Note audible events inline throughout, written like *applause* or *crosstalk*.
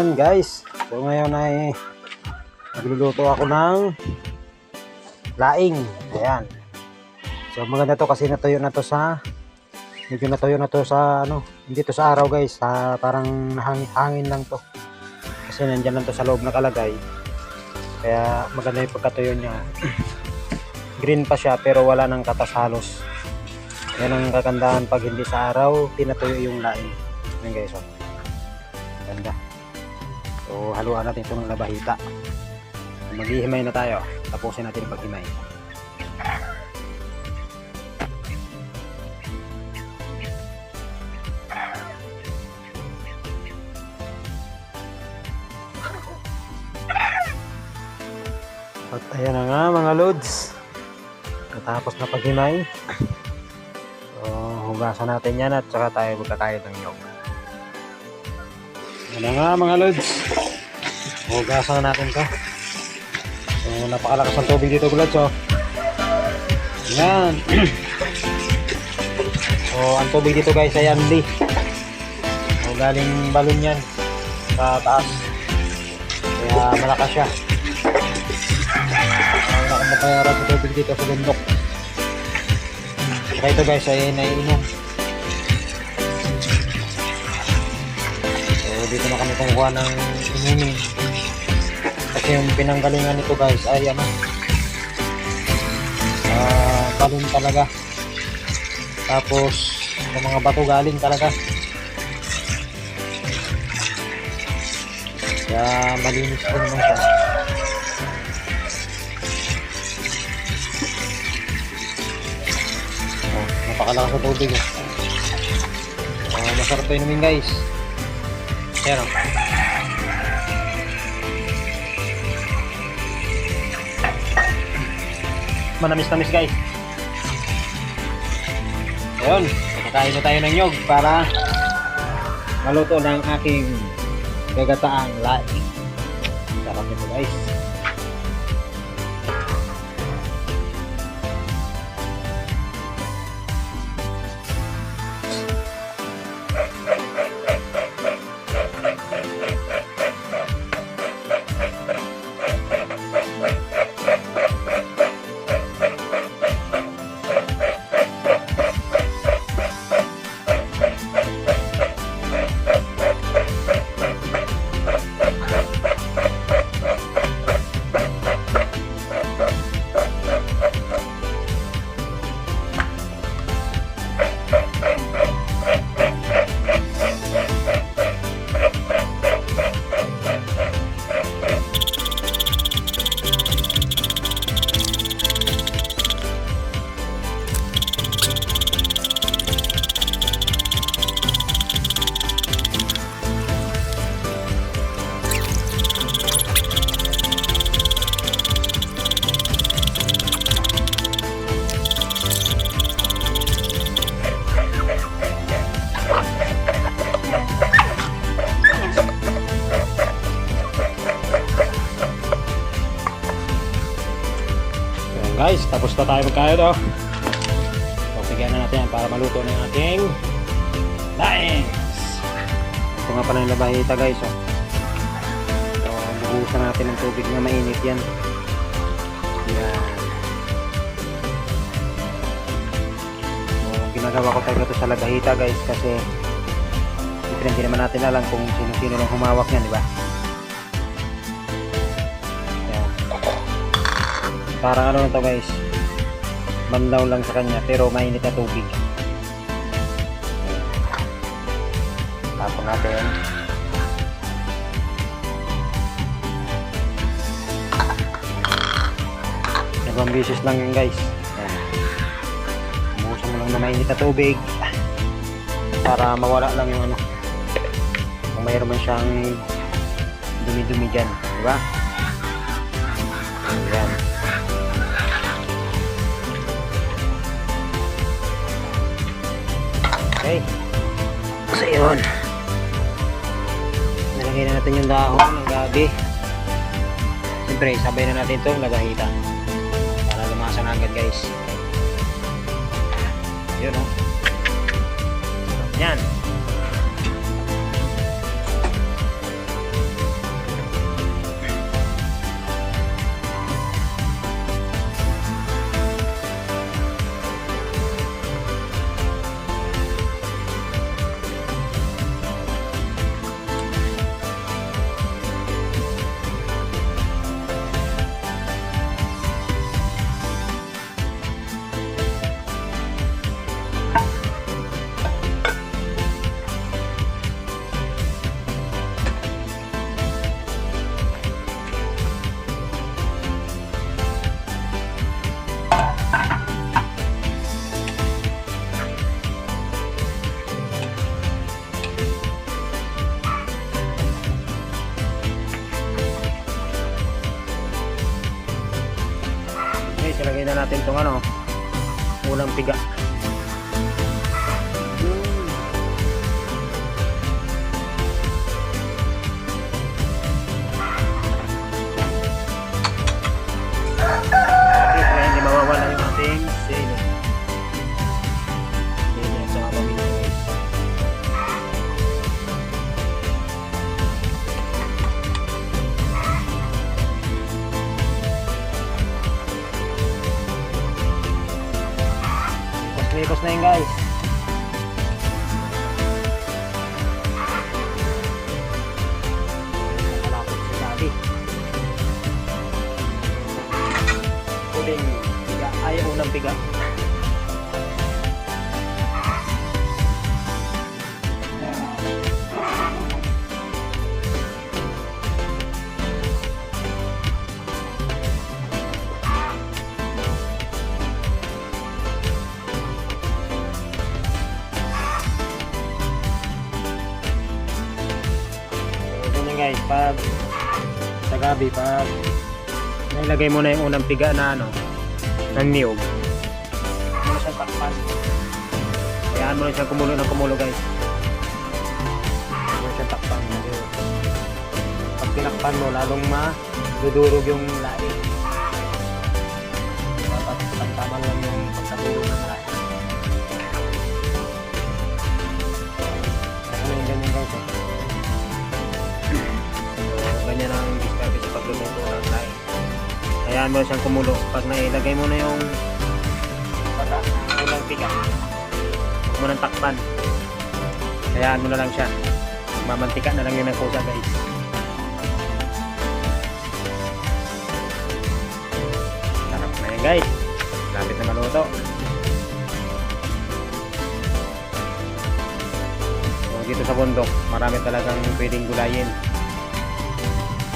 Yan guys. So ngayon ay nagluluto ako ng laing. Ayan. So maganda to kasi natuyo na to sa medyo natuyo na to sa ano, hindi to sa araw guys, sa parang hang, hangin lang to. Kasi nandyan lang to sa loob nakalagay. Kaya maganda yung pagkatuyo niya. *clears throat* Green pa siya pero wala nang katas halos. Yan ang kagandahan pag hindi sa araw, tinatuyo yung laing. Yan guys, oh. Ganda. So, haluan natin itong labahita. Maghihimay na tayo. Tapusin natin yung paghimay. At ayan na nga mga loads. Natapos na paghimay. So, hugasan natin yan at saka tayo magkakayod ng nyog. Ano nga mga lods. Hugasan na natin to. So, napakalakas ng tubig dito gulat so. Yan. so, ang tubig dito guys ay anli. So, galing balon yan sa taas. Kaya malakas siya. Wala kang mapayaran sa tubig dito sa bundok. Saka ito guys ay naiinom. Dito na kami kumukuha ng inumin. Kasi yung pinanggalingan nito guys ay ano ah balon talaga. Tapos yung mga bato galing talaga. Kaya malinis ko naman siya. Oh, napakalakas ng tubig. Oh. Oh, masarap to inumin guys. Ayan oh. Manamis-namis guys. Ayun, nakakain na tayo ng nyog para maluto ng aking gagataang laing. Sarap nito guys. Guys, tapos na tayo magkayod oh. So, bigyan na natin yan para maluto na yung ating laings. Ito nga pala yung labahita guys oh. So, buhusan natin ng tubig na mainit yan. Yan. So, ginagawa ko talaga ito sa labahita guys kasi hindi naman natin alam kung sino-sino lang humawak yan, di ba? Parang ano na to guys. Manlaw lang sa kanya pero mainit na tubig. Tapon natin. Dalawang beses lang yun guys. Ayan. Umusan mo lang na mainit na tubig. Para mawala lang yung ano. Kung mayroon man siyang dumi-dumi dyan. Diba? Ayan. Okay. So, yun. Nalagay na natin yung dahon ng gabi. Siyempre, sabay na natin itong labahita. Para lumasa na agad, guys. Yun, oh. Yan. Natin itong ano, ulang piga. Likos-likos na yun guys. Malapit sa gabi. Huling piga. Ay, unang piga. Gabi, pag nailagay mo na yung unang piga na ano, ng niyog, mo na siyang takpan. Kayaan mo na siyang kumulo ng kumulo guys. Mo na siyang takpan. Pag tinakpan mo, lalong madudurog yung laing. Dapat tama lang yung Hayaan mo siyang kumulo. Pag nailagay mo na yung bata, unang piga, huwag mo nang takpan. Hayaan mo na lang siya. Mamantika na lang yun ng kusa guys. Sarap na yan guys. Lapit na maluto. So, dito sa bundok, marami talagang pwedeng gulayin.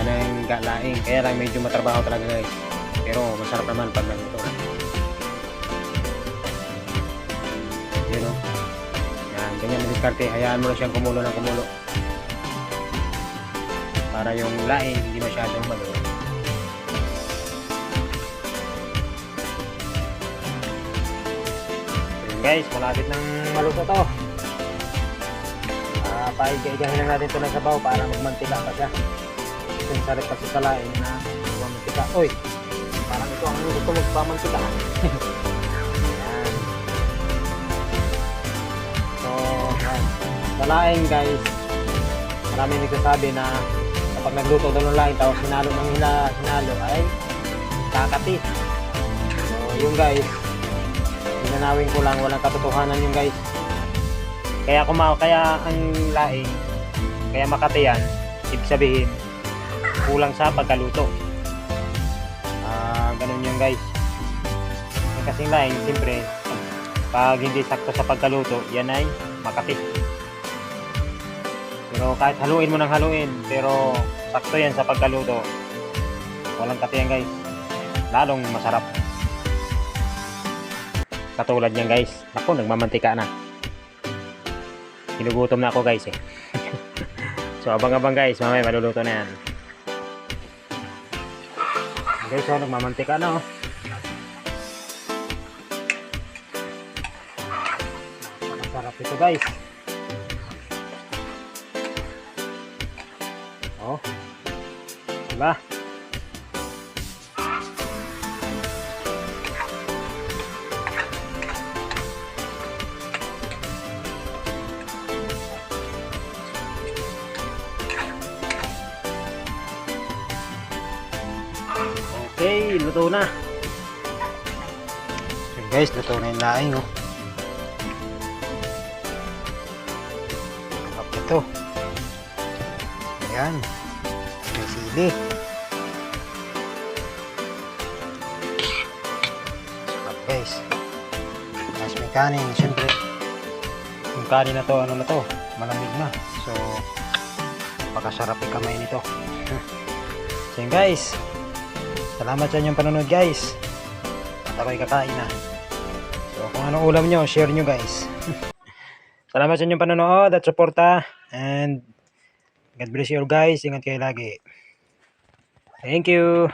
Ang galaing. Kaya lang medyo matrabaho talaga guys. Pero masarap naman pag naluto. Yun o. Yan, ganyan ang diskarte. Hayaan mo na siyang kumulo ng kumulo. Para yung laing hindi masyadong. Yun guys, malapit ng maluto to. Ah, paigayigahin lang natin ito ng sabaw para magmantika pa siya yung sarap kasi sa laing na buwan mantika. Oy, parang ito ang gusto magpamantika. *laughs* yan. So, yan. Sa laing guys, marami nagsasabi na kapag nagluto daw ng laing tapos hinalo ng hina, hinalo ay kakati. So, yung guys, hinanawin ko lang, walang katotohanan yung guys. Kaya kuma kaya ang laing, kaya makati yan, ibig sabihin, kulang sa pagkaluto. Ganun yung guys. Yung kasing laing, siyempre, pag hindi sakto sa pagkaluto, yan ay makati. Pero kahit haluin mo ng haluin, pero sakto yan sa pagkaluto, walang kati yan guys. Lalong masarap. Katulad niyan guys. Ako, nagmamantika na. Ginugutom na ako guys eh. *laughs* so abang-abang guys, mamaya maluluto na yan. Okay, so nagmamantika na oh. Masarap ito guys. Oh. Diba? Okay, luto na. So guys, luto na yung laing oh. Sarap ito. Ayan. May sili. Sarap guys. Tapos may kanin. Siyempre, yung kanin na to, ano na to, malamig na. So, pakasarap yung kamay nito. *laughs* so guys, Salamat sa inyong panonood guys. At ako'y kakain na. So kung anong ulam nyo, share nyo guys. *laughs* Salamat sa inyong panonood at suporta. And God bless you all guys. Ingat kayo lagi. Thank you.